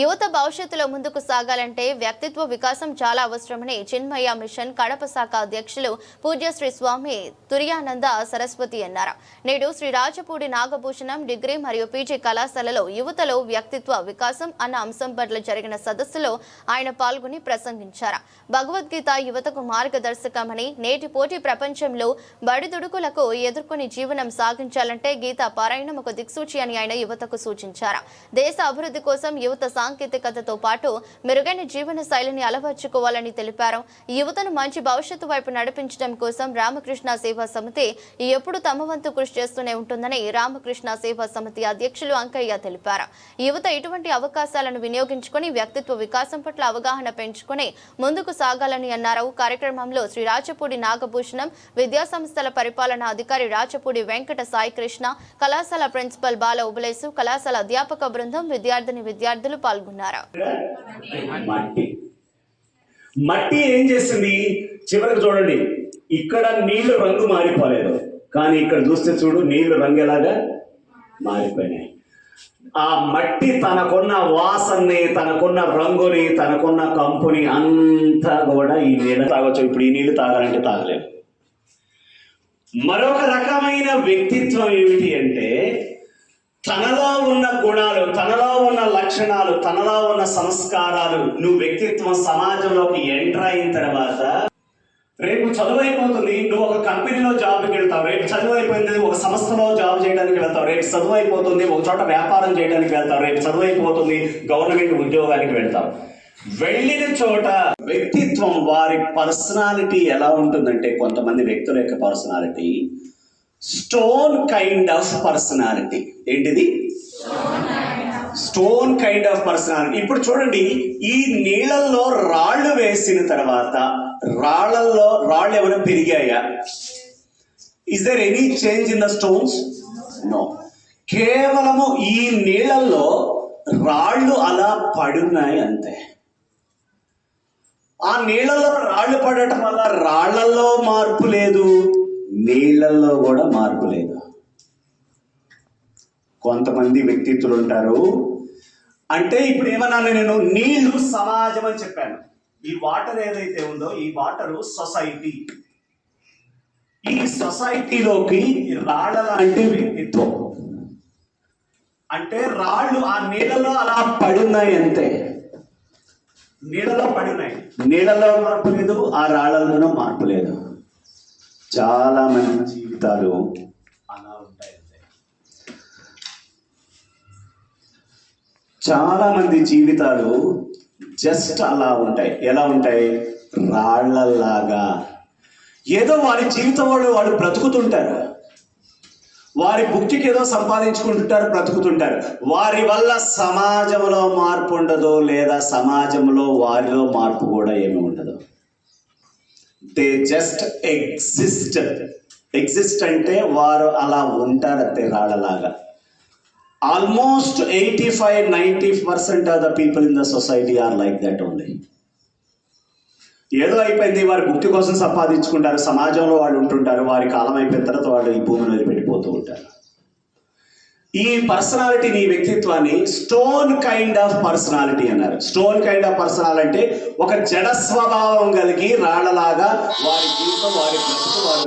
యువత భవిష్యత్తులో ముందుకు సాగాలంటే వ్యక్తిత్వ వికాసం చాలా అవసరమని చిన్మయ మిషన్ కడప శాఖ అధ్యక్షులు పూజ్య శ్రీ స్వామి తుర్యానంద సరస్వతి అన్నారు. నేడు శ్రీ రాజపూడి నాగభూషణం డిగ్రీ మరియు పీజీ కళాశాలలో యువతలో వ్యక్తిత్వ వికాసం అన్న అంశం పట్ల జరిగిన సదస్సులో ఆయన పాల్గొని ప్రసంగించారు. భగవద్గీత యువతకు మార్గదర్శకమని నేటి పోటీ ప్రపంచంలో బడిదుడుకులకు ఎదుర్కొని జీవనం సాగించాలంటే గీత పారాయణం ఒక దిక్సూచి అని ఆయన యువతకు సూచించారు. దేశ అభివృద్ధి కోసం యువత సాంకేతికతతో పాటు మెరుగైన జీవన శైలిని అలవర్చుకోవాలని తెలిపారు. యువతను మంచి భవిష్యత్తు వైపు నడిపించడం కోసం రామకృష్ణ సేవా సమితి ఎప్పుడు తమ వంతు కృషి చేస్తూనే ఉంటుందని రామకృష్ణ సేవా సమితి అధ్యక్షులు అంకయ్య తెలిపారు. యువత ఇటువంటి అవకాశాలను వినియోగించుకొని వ్యక్తిత్వ వికాసం పట్ల అవగాహన పెంచుకుని ముందుకు సాగాలని అన్నారు. కార్యక్రమంలో శ్రీ రాచపూడి నాగభూషణం విద్యా సంస్థల పరిపాలనా అధికారి రాచపూడి వెంకట సాయి కృష్ణ కళాశాల ప్రిన్సిపల్ బాల ఉబలేసు కళాశాల అధ్యాపక బృందం విద్యార్థిని విద్యార్థులు పాల్గొన్నారు. మట్టి. మట్టి ఏం చేసింది చివరికి చూడండి ఇక్కడ నీళ్ళు రంగు మారిపోలేదు. కానీ ఇక్కడ చూస్తే చూడు నీళ్ళు రంగు ఎలాగా మారిపోయినాయి. ఆ మట్టి తనకున్న వాసనని తనకున్న రంగుని తనకున్న కంపుని అంతా కూడా ఈ నీళ్ళు తాగొచ్చు. ఇప్పుడు ఈ నీళ్ళు తాగాలంటే తాగలేదు మరొక రకమైన వ్యక్తిత్వం ఏమిటి అంటే తనలో ఉన్న గుణాలు తనలో ఉన్న లక్షణాలు తనలో ఉన్న సంస్కారాలు నువ్వు వ్యక్తిత్వం సమాజంలోకి ఎంటర్ అయిన తర్వాత రేపు చదువు అయిపోతుంది నువ్వు ఒక కంపెనీలో జాబ్కి వెళ్తావు. రేపు చదువు అయిపోయింది ఒక సంస్థలో జాబ్ చేయడానికి వెళ్తావు. రేపు చదువు అయిపోతుంది ఒక చోట వ్యాపారం చేయడానికి వెళ్తావు. రేపు చదువు అయిపోతుంది గవర్నమెంట్ ఉద్యోగానికి వెళ్తావు. వెళ్ళిన చోట వ్యక్తిత్వం వారి పర్సనాలిటీ ఎలా ఉంటుందంటే కొంతమంది వ్యక్తుల యొక్క personality stone kind of personality ఏంటిది? స్టోన్ కైండ్ ఆఫ్ పర్సనాలిటీ ఇప్పుడు చూడండి ఈ నీళ్ళల్లో రాళ్ళు వేసిన తర్వాత రాళ్ళల్లో రాళ్ళు ఏమైనా పెరిగాయా? Is there any change in the stones no కేవలము ఈ నీళ్ళల్లో రాళ్ళు అలా పడున్నాయి అంతే. ఆ నీళ్ళలో రాళ్ళు పడటం వల్ల రాళ్ళలో మార్పు లేదు. నీళ్ళల్లో కూడా మార్పు లేదు. కొంతమంది వ్యక్తిత్వులు ఉంటారు అంటే ఇప్పుడు ఏమన్నాను నేను? నీళ్ళు సమాజం అని చెప్పాను. ఈ వాటర్ ఏదైతే ఉందో ఈ వాటర్ సొసైటీ. ఈ సొసైటీలోకి రాళ్ళ లాంటి వ్యక్తిత్వం. అంటే రాళ్ళు ఆ నీళ్ళలో అలా పడున్నాయి అంతే. నీళ్ళలో పడినాయి నీళ్ళలో మార్పు లేదు ఆ రాళ్ళలోనూ మార్పు లేదు. చాలా మంది జీవితాలు అలా ఉంటాయి. చాలా మంది జీవితాలు జస్ట్ అలా ఉంటాయి. ఎలా ఉంటాయి? రాళ్ళలాగా. ఏదో వారి జీవితం వాళ్ళు వాళ్ళు బ్రతుకుతుంటారు. వారి బుక్తికి ఏదో సంపాదించుకుంటుంటారు బ్రతుకుతుంటారు. వారి వల్ల సమాజంలో మార్పు ఉండదు లేదా సమాజంలో వారిలో మార్పు కూడా ఏమి ఉండదు. దే జస్ట్ ఎగ్జిస్ట్ ఎగ్జిస్ట్ అంటే వారు అలా ఉంటారు అంతే almost eighty five ninety percent of the people in the society are like that only ఏదో అయిపోయింది వారి ముక్తి కోసం సంపాదించుకుంటారు సమాజంలో వాళ్ళు ఉంటుంటారు వారి కాలం అయిపోయిన తర్వాత వాళ్ళు ఈ భూమిని వదిలిపెట్టిపోతూ ఉంటారు. ఈ పర్సనాలిటీ నీ వ్యక్తిత్వాన్ని స్టోన్ కైండ్ ఆఫ్ పర్సనాలిటీ అన్నారు. స్టోన్ కైండ్ ఆఫ్ పర్సనాలిటీ అంటే ఒక జడ స్వభావం కలిగి రాళ్ళలాగా వారి జీవితం వారి బ్రతుకు వారి